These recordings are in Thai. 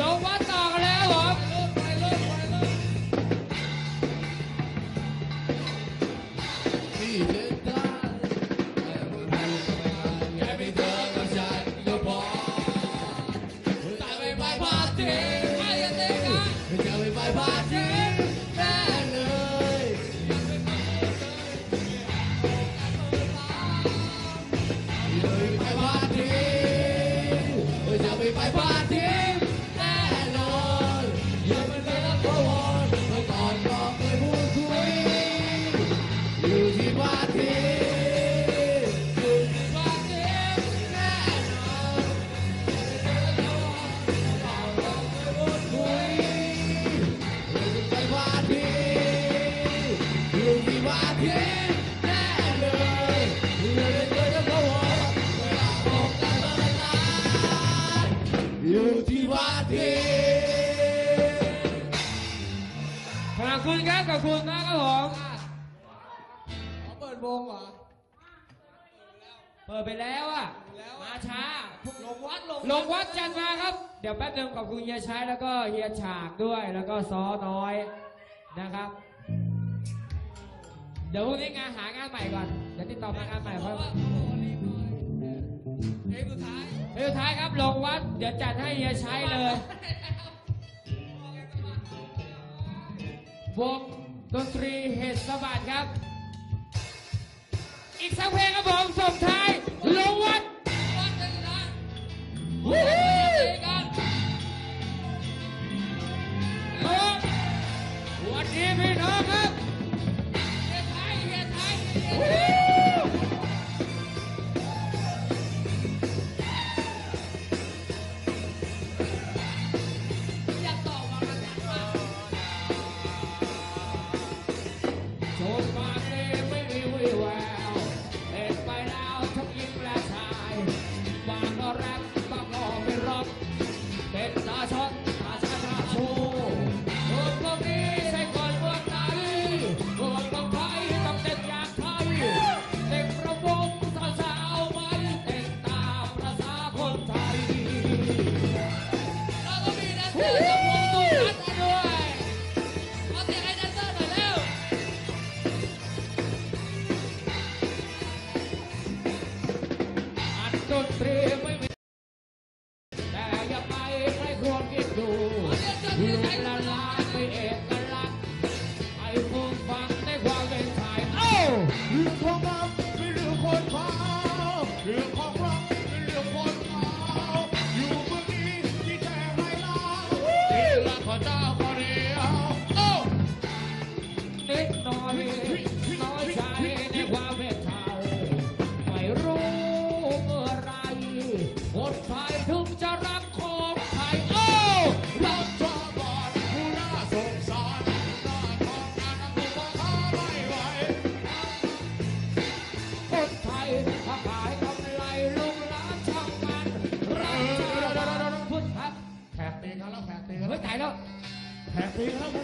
ลงวัดต่อกันแล้วครับผมไปเลยไป ที่บ้านที่ขอบคุณครับขอบคุณมากครับผมขาเปิดวงเหรอ เปิดไปแล้วอะ มาช้า ลงวัดลงลงวัดจันทร์มาครับ เดี๋ยวแป๊บนึงขอบคุณเฮียชัยแล้วก็เฮียฉากด้วยแล้วก็ซ้อน้อยนะครับ เดี๋ยวพรุ่งนี้งานหางานใหม่ก่อน เดี๋ยวติดต่อมางานใหม่เพราะ เอกว่ารีบหน่อยเพลงสุดท้ายเพลงสุดท้ายครับลงวัด เดี๋ยวจัดให้เฮียชัยเลยวงดนตรีเหตุสวัสดิ์ครับ อีกสักเพลงครับผมส่งท้ายลงวัด ดดูอยู่ละลายไม่เอกลักษณ์ให้ผู้ฟังในความเป็นไทยเอ้าเรื่องของเราเป็นเรื่องคนเผาเรื่องของเราเป็นเรื่องคนเผาอยู่เมืองนี้ที่แท้ให้เราที่รักพระเจ้าคนเดียวโอ้นิดหน่อยน้อยใจในความเป็นไทยไม่รู้เมื่อไรคนไทยถึงจะรัก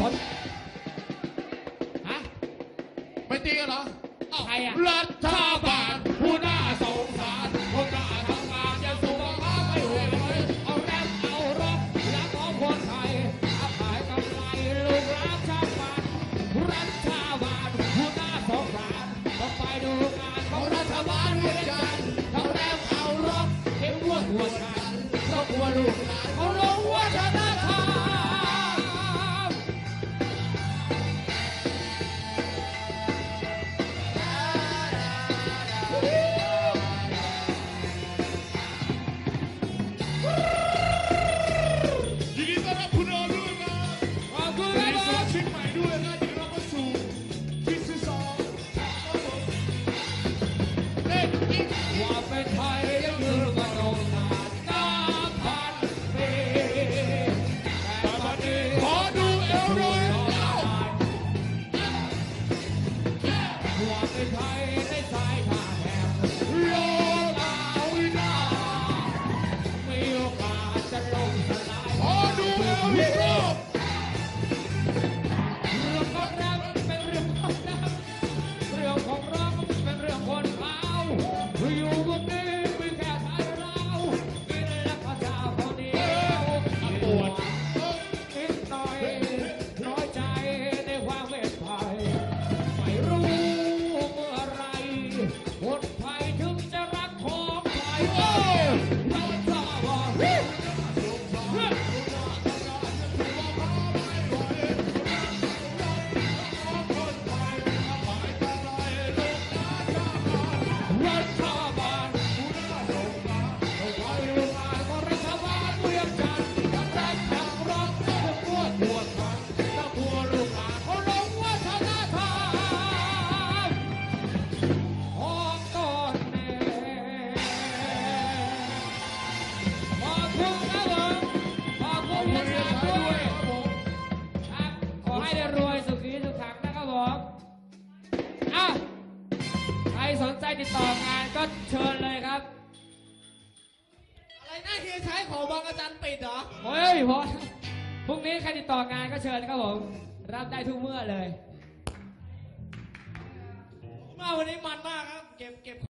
ผลฮะไม่ตีกันเหรอใครอะรัฐบาลผู้น่าสงสารคนน่าทำงานยังสุขภาพไม่ไหวเอาแรปเอาร็อกและของคนไทยถ้าขายกำไรลุงหลานช่างมันรัฐบาลผู้น่าสงสารต้องไปดูงานของรัฐบาลด้วยกันเอาแรปเอาร็อกเก็บวัวหัวกันครอบครัวลูกหลาน หน้าเฮียใช้ของบางอาจารย์ปิดเหรอ เฮ้ยพอพรุ่งนี้ใครติดต่องานก็เชิญครับผม รับได้ทุกเมื่อเลย มาวันนี้มันมากครับ เก็บเก็บ